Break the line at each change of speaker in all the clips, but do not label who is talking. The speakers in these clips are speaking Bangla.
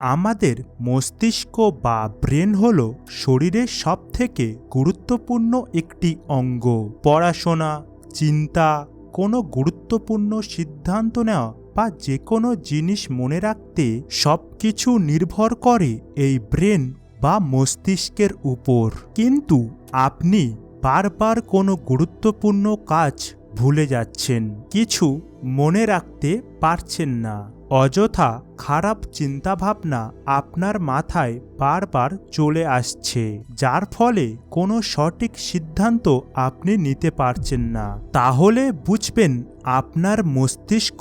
আমাদের মস্তিষ্ক বা ব্রেন হল শরীরের সবথেকে গুরুত্বপূর্ণ একটি অঙ্গ। পড়াশোনা, চিন্তা, কোনো গুরুত্বপূর্ণ সিদ্ধান্ত নেওয়া বা যে কোনো জিনিস মনে রাখতে সব কিছু নির্ভর করে এই ব্রেন বা মস্তিষ্কের উপর। কিন্তু আপনি বারবার কোনো গুরুত্বপূর্ণ কাজ ভুলে যাচ্ছেন, কিছু মনে রাখতে পারছেন না। অযথা খারাপ চিন্তাভাবনা আপনার মাথায় বারবার চলে আসছে, যার ফলে কোনো সঠিক সিদ্ধান্ত আপনি নিতে পারছেন না। তাহলে বুঝবেন আপনার মস্তিষ্ক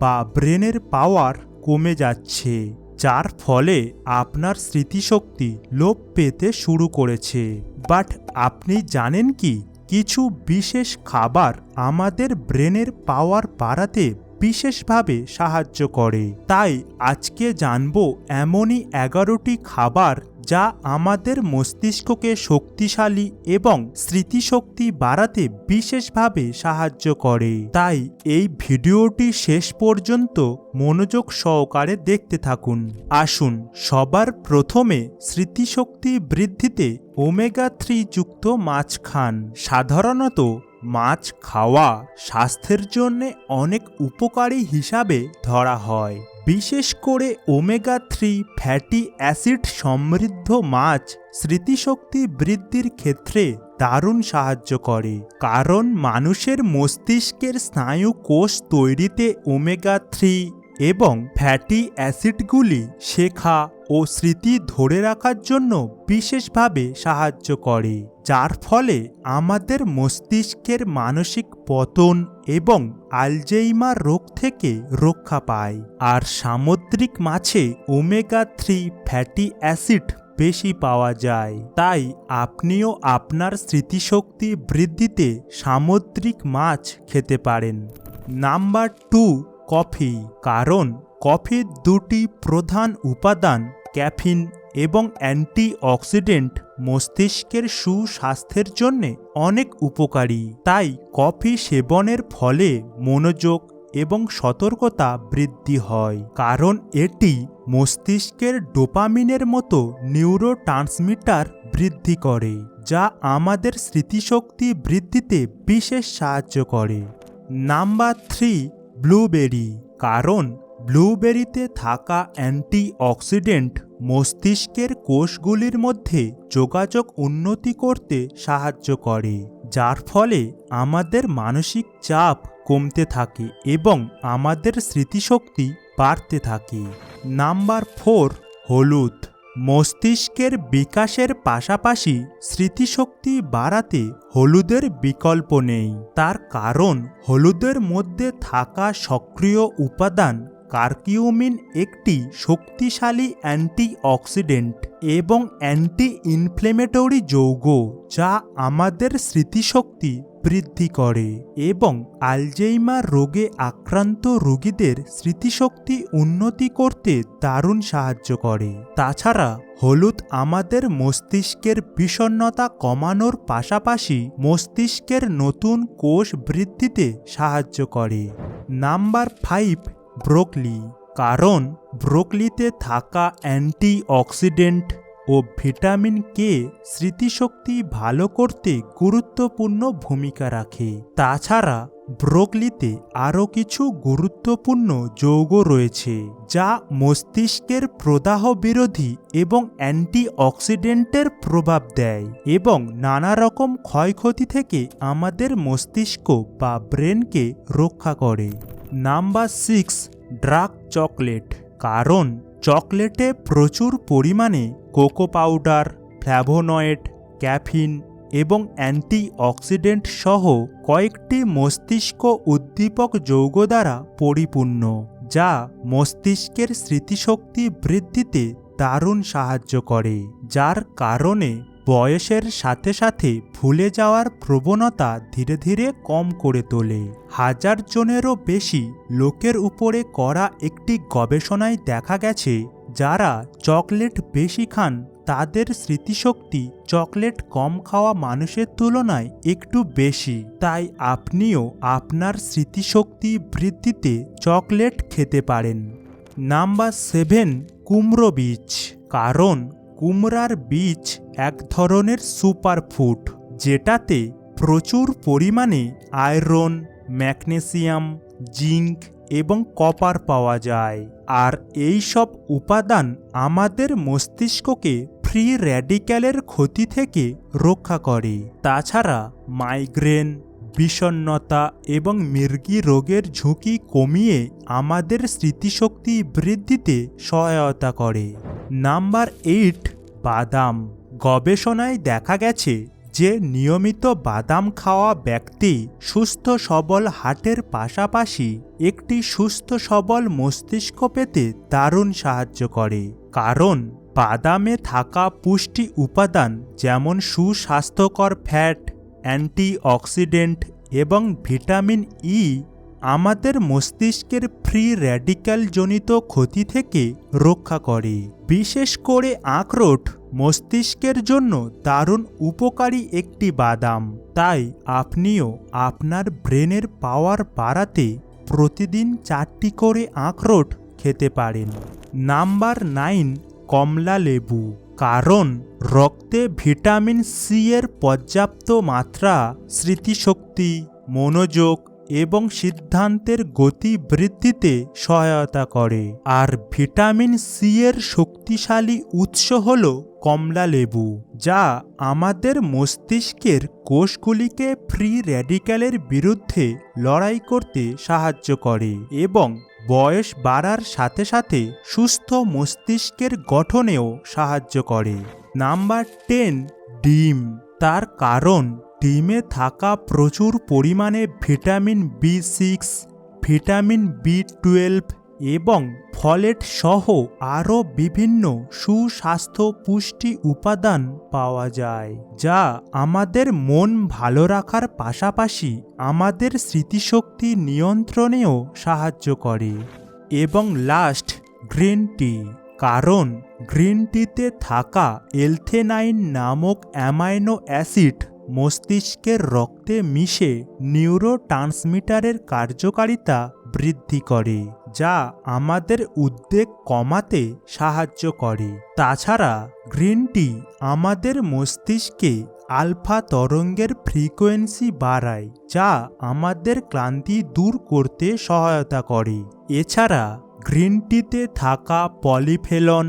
বা ব্রেনের পাওয়ার কমে যাচ্ছে, যার ফলে আপনার স্মৃতিশক্তি লোপ পেতে শুরু করেছে। বাট আপনি জানেন কি? কিছু বিশেষ খাবার আমাদের ব্রেনের পাওয়ার বাড়াতে বিশেষভাবে সাহায্য করে। তাই আজকে জানব এমনই এগারোটি খাবার যা আমাদের মস্তিষ্ককে শক্তিশালী এবং স্মৃতিশক্তি বাড়াতে বিশেষভাবে সাহায্য করে। তাই এই ভিডিওটি শেষ পর্যন্ত মনোযোগ সহকারে দেখতে থাকুন। আসুন, সবার প্রথমে স্মৃতিশক্তি বৃদ্ধিতে ওমেগা থ্রি যুক্ত মাছ খান। সাধারণত মাছ খাওয়া স্বাস্থ্যের জন্য অনেক উপকারী হিসাবে ধরা হয়। বিশেষ করে ওমেগা থ্রি ফ্যাটি অ্যাসিড সমৃদ্ধ মাছ স্মৃতিশক্তি বৃদ্ধির ক্ষেত্রে দারুণ সাহায্য করে। কারণ মানুষের মস্তিষ্কের স্নায়ু কোষ তৈরিতে ওমেগা থ্রি এবং ফ্যাটি অ্যাসিডগুলি শেখা ও স্মৃতি ধরে রাখার জন্য বিশেষভাবে সাহায্য করে, যার ফলে আমাদের মস্তিষ্কের মানসিক পতন এবং আলজেইমার রোগ থেকে রক্ষা পায়। আর সামুদ্রিক মাছে ওমেগা থ্রি ফ্যাটি অ্যাসিড বেশি পাওয়া যায়। তাই আপনিও আপনার স্মৃতিশক্তি বৃদ্ধিতে সামুদ্রিক মাছ খেতে পারেন। নাম্বার টু, কফি, কারণ কফির দুটি প্রধান উপাদান ক্যাফিন এবং অ্যান্টিঅক্সিডেন্ট মস্তিষ্কের সুস্বাস্থ্যের জন্য অনেক উপকারী। তাই কফি সেবনের ফলে মনোযোগ এবং সতর্কতা বৃদ্ধি হয়। কারণ এটি মস্তিষ্কের ডোপামিনের মতো নিউরো বৃদ্ধি করে, যা আমাদের স্মৃতিশক্তি বৃদ্ধিতে বিশেষ সাহায্য করে। নাম্বার থ্রি, ব্লুবেরি, কারণ ব্লুবেরিতে থাকা অ্যান্টিঅক্সিডেন্ট মস্তিষ্কের কোষগুলির মধ্যে যোগাযোগ উন্নতি করতে সাহায্য করে, যার ফলে আমাদের মানসিক চাপ কমতে থাকে এবং আমাদের স্মৃতিশক্তি বাড়তে থাকে। নাম্বার ফোর, হলুদ। মস্তিষ্কের বিকাশের পাশাপাশি স্মৃতিশক্তি বাড়াতে হলুদের বিকল্প নেই। তার কারণ, হলুদের মধ্যে থাকা সক্রিয় উপাদান কার্কিউমিন একটি শক্তিশালী অ্যান্টিঅক্সিডেন্ট এবং অ্যান্টি ইনফ্লেমেটরি যৌগ যা আমাদের স্মৃতিশক্তি বৃদ্ধি করে এবং আলজেইমার রোগে আক্রান্ত রোগীদের স্মৃতিশক্তি উন্নতি করতে দারুণ সাহায্য করে। তাছাড়া হলুদ আমাদের মস্তিষ্কের বিষণ্নতা কমানোর পাশাপাশি মস্তিষ্কের নতুন কোষ বৃদ্ধিতে সাহায্য করে। নাম্বার ফাইভ ব্রোকলি, কারণ ব্রোকলিতে থাকা অ্যান্টিঅক্সিডেন্ট ও ভিটামিন কে স্মৃতিশক্তি ভালো করতে গুরুত্বপূর্ণ ভূমিকা রাখে। তাছাড়া, ব্রোকলিতে আরও কিছু গুরুত্বপূর্ণ যৌগ রয়েছে, যা মস্তিষ্কের প্রদাহ বিরোধী এবং অ্যান্টিঅক্সিডেন্টের প্রভাব দেয় এবং নানা রকম ক্ষয়ক্ষতি থেকে আমাদের মস্তিষ্ক বা ব্রেনকে রক্ষা করে। Number six dark chocolate. কারণ চকলেটে প্রচুর পরিমাণে কোকো পাউডার ফ্ল্যাভোনয়েড ক্যাফিন এবং অ্যান্টিঅক্সিডেন্ট সহ কয়েকটি মস্তিষ্ক উদ্দীপক যৌগ দ্বারা পরিপূর্ণ, যা মস্তিষ্কের স্মৃতিশক্তি বৃদ্ধিতে দারুণ সাহায্য করে, যার কারণে বয়সের সাথে সাথে ভুলে যাওয়ার প্রবণতা ধীরে ধীরে কম করে তোলে। হাজার জনেরও বেশি লোকের উপরে করা একটি গবেষণায় দেখা গেছে, যারা চকলেট বেশি খান, তাদের স্মৃতিশক্তি চকলেট কম খাওয়া মানুষের তুলনায় একটু বেশি। তাই আপনিও আপনার স্মৃতিশক্তি বৃদ্ধিতে চকলেট খেতে পারেন। নাম্বার সেভেন, কুমড়ো বীজ। কারণ কুমড়ার বীজ এক ধরনের সুপারফুড যেটাতে প্রচুর পরিমাণে আয়রন ম্যাগনেসিয়াম জিঙ্ক এবং কপার পাওয়া যায়। আর এই সব উপাদান আমাদের মস্তিষ্ককে ফ্রি র্যাডিক্যালের ক্ষতি থেকে রক্ষা করে। তাছাড়া মাইগ্রেন বিষণ্নতা এবং মৃগী রোগের ঝুঁকি কমিয়ে আমাদের স্মৃতিশক্তি বৃদ্ধিতে সহায়তা করে। নাম্বার এইট, বাদাম। গবেষণায় দেখা গেছে যে নিয়মিত বাদাম খাওয়া ব্যক্তি সুস্থ সবল হাটের পাশাপাশি একটি সুস্থ সবল মস্তিষ্ক পেতে দারুণ সাহায্য করে। কারণ বাদামে থাকা পুষ্টি উপাদান যেমন সুস্বাস্থ্যকর ফ্যাট, অ্যান্টিঅক্সিডেন্ট এবং ভিটামিন ই আমাদের মস্তিষ্কের ফ্রি র্যাডিক্যাল জনিত ক্ষতি থেকে রক্ষা করে। বিশেষ করে আখরোট মস্তিষ্কের জন্য দারুণ উপকারী একটি বাদাম। তাই আপনিও আপনার ব্রেনের পাওয়ার বাড়াতে প্রতিদিন চারটি করে আখরোট খেতে পারেন। নাম্বার নাইন, কমলা লেবু। কারণ রক্তে ভিটামিন সি এর পর্যাপ্ত মাত্রা, স্মৃতিশক্তি, মনোযোগ এবং সিদ্ধান্তের গতি বৃদ্ধিতে সহায়তা করে। আর ভিটামিন সি এর শক্তিশালী উৎস হল কমলা লেবু, যা আমাদের মস্তিষ্কের কোষগুলিকে ফ্রি র্যাডিক্যালের বিরুদ্ধে লড়াই করতে সাহায্য করে এবং বয়স বাড়ার সাথে সাথে সুস্থ মস্তিষ্কের গঠনেও সাহায্য করে। নাম্বার টেন, ডিম। তার কারণ ডিমে থাকা প্রচুর পরিমাণে vitamin B six vitamin B twelve এবং ফলেট সহ আরও বিভিন্ন সুস্বাস্থ্য পুষ্টি উপাদান পাওয়া যায়, যা আমাদের মন ভালো রাখার পাশাপাশি আমাদের স্মৃতিশক্তি নিয়ন্ত্রণেও সাহায্য করে। এবং লাস্ট গ্রিন টি কারণ গ্রিন টিতে থাকা এলথেনাইন নামক অ্যামাইনো অ্যাসিড মস্তিষ্কের রক্তে মিশে নিউরো ট্রান্সমিটারের কার্যকারিতা বৃদ্ধি করে, যা আমাদের উদ্বেগ কমাতে সাহায্য করে। তাছাড়া, গ্রিন টি আমাদের মস্তিষ্কে আলফা তরঙ্গের ফ্রিকোয়েন্সি বাড়ায়, যা আমাদের ক্লান্তি দূর করতে সহায়তা করে। এছাড়া, গ্রিন টিতে থাকা পলিফেলন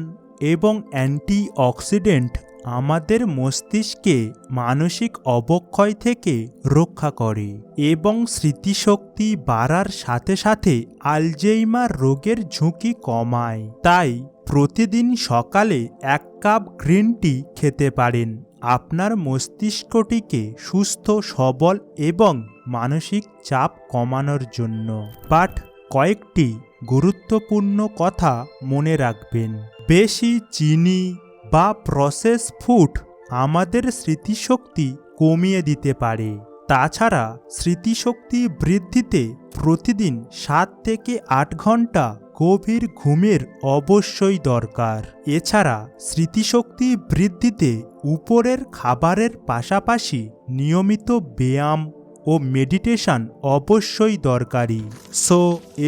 এবং অ্যান্টিঅক্সিডেন্ট আমাদের মস্তিষ্কে মানসিক অবক্ষয় থেকে রক্ষা করে এবং স্মৃতিশক্তি বাড়ার সাথে সাথে আলজেইমার রোগের ঝুঁকি কমায়। তাই প্রতিদিন সকালে এক কাপ গ্রিন টি খেতে পারেন। আপনার মস্তিষ্কটিকে সুস্থ, সবল এবং মানসিক চাপ কমানোর জন্য। বাট কয়েকটি গুরুত্বপূর্ণ কথা মনে রাখবেন। বেশি চিনি বা প্রসেস ফুড আমাদের স্মৃতিশক্তি কমিয়ে দিতে পারে। তাছাড়া স্মৃতিশক্তি বৃদ্ধিতে প্রতিদিন সাত থেকে আট ঘণ্টা গভীর ঘুমের অবশ্যই দরকার। এছাড়া স্মৃতিশক্তি বৃদ্ধিতে উপরের খাবারের পাশাপাশি নিয়মিত ব্যায়াম ও মেডিটেশন অবশ্যই দরকারি। সো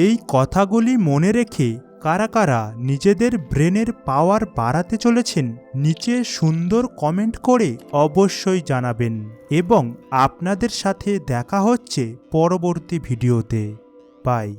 এই কথাগুলি মনে রেখে কারা কারা নিজেদের ব্রেনের পাওয়ার বাড়াতে চলেছেন, নিচে সুন্দর কমেন্ট করে অবশ্যই জানাবেন। এবং আপনাদের সাথে দেখা হচ্ছে পরবর্তী ভিডিওতে। বাই।